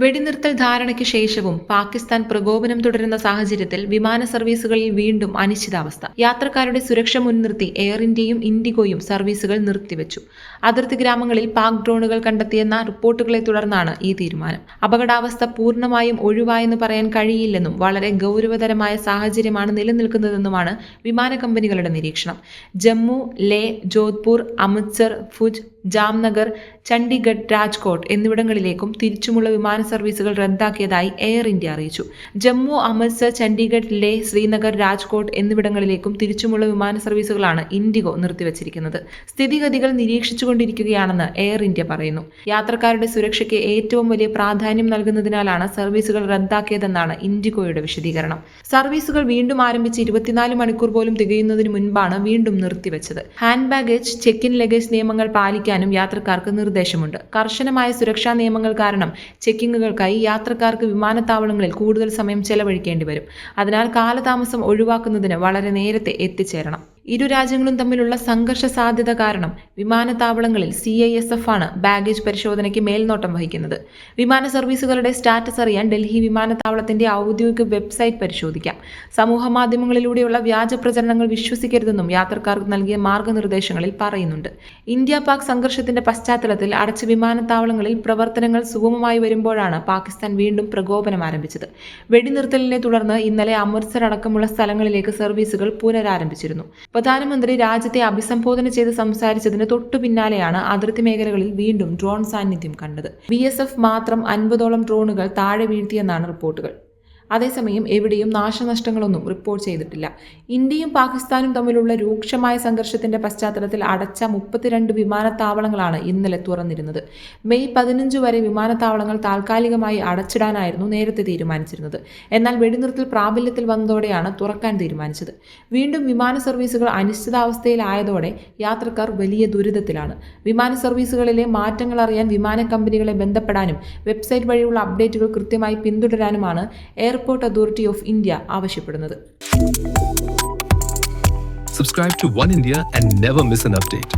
വെടിനിർത്തൽ ധാരണയ്ക്ക് ശേഷവും പാകിസ്ഥാൻ പ്രകോപനം തുടരുന്ന സാഹചര്യത്തിൽ വിമാന സർവീസുകളിൽ വീണ്ടും അനിശ്ചിതാവസ്ഥ. യാത്രക്കാരുടെ സുരക്ഷ മുൻനിർത്തി എയർ ഇന്ത്യയും ഇൻഡിഗോയും സർവീസുകൾ നിർത്തിവെച്ചു. അതിർത്തി ഗ്രാമങ്ങളിൽ പാക് ഡ്രോണുകൾ കണ്ടെത്തിയെന്ന റിപ്പോർട്ടുകളെ തുടർന്നാണ് ഈ തീരുമാനം. അപകടാവസ്ഥ പൂർണമായും ഒഴിവായെന്ന് പറയാൻ കഴിയില്ലെന്നും വളരെ ഗൗരവതരമായ സാഹചര്യമാണ് നിലനിൽക്കുന്നതെന്നുമാണ് വിമാന കമ്പനികളുടെ നിരീക്ഷണം. ജമ്മു ലേ ജോധ്പൂർ അമൃത്സർ ഫുജ് ജാംനഗർ ചണ്ഡീഗഡ് രാജ്കോട്ട് എന്നിവിടങ്ങളിലേക്കും തിരിച്ചുമുള്ള വിമാന സർവീസുകൾ റദ്ദാക്കിയതായി എയർ ഇന്ത്യ അറിയിച്ചു. ജമ്മു അമൃത്സർ ചണ്ഡീഗഡ് ലേ ശ്രീനഗർ രാജ്കോട്ട് എന്നിവിടങ്ങളിലേക്കും തിരിച്ചുമുള്ള വിമാന സർവീസുകളാണ് ഇൻഡിഗോ നിർത്തിവച്ചിരിക്കുന്നത്. സ്ഥിതിഗതികൾ നിരീക്ഷിച്ചുകൊണ്ടിരിക്കുകയാണെന്ന് എയർ ഇന്ത്യ പറയുന്നു. യാത്രക്കാരുടെ സുരക്ഷയ്ക്ക് ഏറ്റവും വലിയ പ്രാധാന്യം നൽകുന്നതിനാലാണ് സർവീസുകൾ റദ്ദാക്കിയതെന്നാണ് ഇൻഡിഗോയുടെ വിശദീകരണം. സർവീസുകൾ വീണ്ടും ആരംഭിച്ച് ഇരുപത്തിനാല് മണിക്കൂർ പോലും തികയുന്നതിന് മുൻപാണ് വീണ്ടും നിർത്തിവച്ചത്. Hand baggage check in luggage നിയമങ്ങൾ പാലിക്കാനും യാത്രക്കാർക്ക് നിർദ്ദേശമുണ്ട്. കർശനമായ സുരക്ഷാ നിയമങ്ങൾ കാരണം ചെക്കിങ്ങുകൾക്കായി യാത്രക്കാർക്ക് വിമാനത്താവളങ്ങളിൽ കൂടുതൽ സമയം ചെലവഴിക്കേണ്ടി വരും. അതിനാൽ കാലതാമസം ഒഴിവാക്കുന്നതിന് വളരെ നേരത്തെ എത്തിച്ചേരണം. ഇരു രാജ്യങ്ങളും തമ്മിലുള്ള സംഘർഷ സാധ്യത കാരണം വിമാനത്താവളങ്ങളിൽ സി ഐ എസ് എഫ് ആണ് ബാഗേജ് പരിശോധനയ്ക്ക് മേൽനോട്ടം വഹിക്കുന്നത്. വിമാന സർവീസുകളുടെ സ്റ്റാറ്റസ് അറിയാൻ ഡൽഹി വിമാനത്താവളത്തിന്റെ ഔദ്യോഗിക വെബ്സൈറ്റ് പരിശോധിക്കാം. സമൂഹ മാധ്യമങ്ങളിലൂടെയുള്ള വ്യാജ പ്രചരണങ്ങൾ വിശ്വസിക്കരുതെന്നും യാത്രക്കാർക്ക് നൽകിയ മാർഗനിർദ്ദേശങ്ങളിൽ പറയുന്നുണ്ട്. ഇന്ത്യ പാക് സംഘർഷത്തിന്റെ പശ്ചാത്തലത്തിൽ അടച്ച വിമാനത്താവളങ്ങളിൽ പ്രവർത്തനങ്ങൾ സുഗമമായി വരുമ്പോഴാണ് പാകിസ്ഥാൻ വീണ്ടും പ്രകോപനം ആരംഭിച്ചത്. വെടിനിർത്തലിനെ തുടർന്ന് ഇന്നലെ അമൃത്സർ അടക്കമുള്ള സ്ഥലങ്ങളിലേക്ക് സർവീസുകൾ പുനരാരംഭിച്ചിരുന്നു. പ്രധാനമന്ത്രി രാജ്യത്തെ അഭിസംബോധന ചെയ്ത് സംസാരിച്ചതിന് തൊട്ടു പിന്നാലെയാണ് അതിർത്തി മേഖലകളിൽ വീണ്ടും ഡ്രോൺ സാന്നിധ്യം കണ്ടത്. ബി മാത്രം അൻപതോളം ഡ്രോണുകൾ താഴെ വീഴ്ത്തിയെന്നാണ് റിപ്പോർട്ടുകൾ. അതേസമയം എവിടെയും നാശനഷ്ടങ്ങളൊന്നും റിപ്പോർട്ട് ചെയ്തിട്ടില്ല. ഇന്ത്യയും പാകിസ്ഥാനും തമ്മിലുള്ള രൂക്ഷമായ സംഘർഷത്തിന്റെ പശ്ചാത്തലത്തിൽ അടച്ച മുപ്പത്തിരണ്ട് വിമാനത്താവളങ്ങളാണ് ഇന്നലെ തുറന്നിരുന്നത്. മെയ് പതിനഞ്ച് വരെ വിമാനത്താവളങ്ങൾ താൽക്കാലികമായി അടച്ചിടാനായിരുന്നു നേരത്തെ തീരുമാനിച്ചിരുന്നത്. എന്നാൽ വെടിനിർത്തൽ പ്രാബല്യത്തിൽ വന്നതോടെയാണ് തുറക്കാൻ തീരുമാനിച്ചത്. വീണ്ടും വിമാന സർവീസുകൾ അനിശ്ചിതാവസ്ഥയിലായതോടെ യാത്രക്കാർ വലിയ ദുരിതത്തിലാണ്. വിമാന സർവീസുകളിലെ മാറ്റങ്ങൾ അറിയാൻ വിമാന കമ്പനികളെ ബന്ധപ്പെടാനും വെബ്സൈറ്റ് വഴിയുള്ള അപ്ഡേറ്റുകൾ കൃത്യമായി പിന്തുടരാനുമാണ് എയർപോർട്ട് അതോറിറ്റി ഓഫ് ഇന്ത്യ ആവശ്യപ്പെടുന്നത് Subscribe to One India and never miss an update.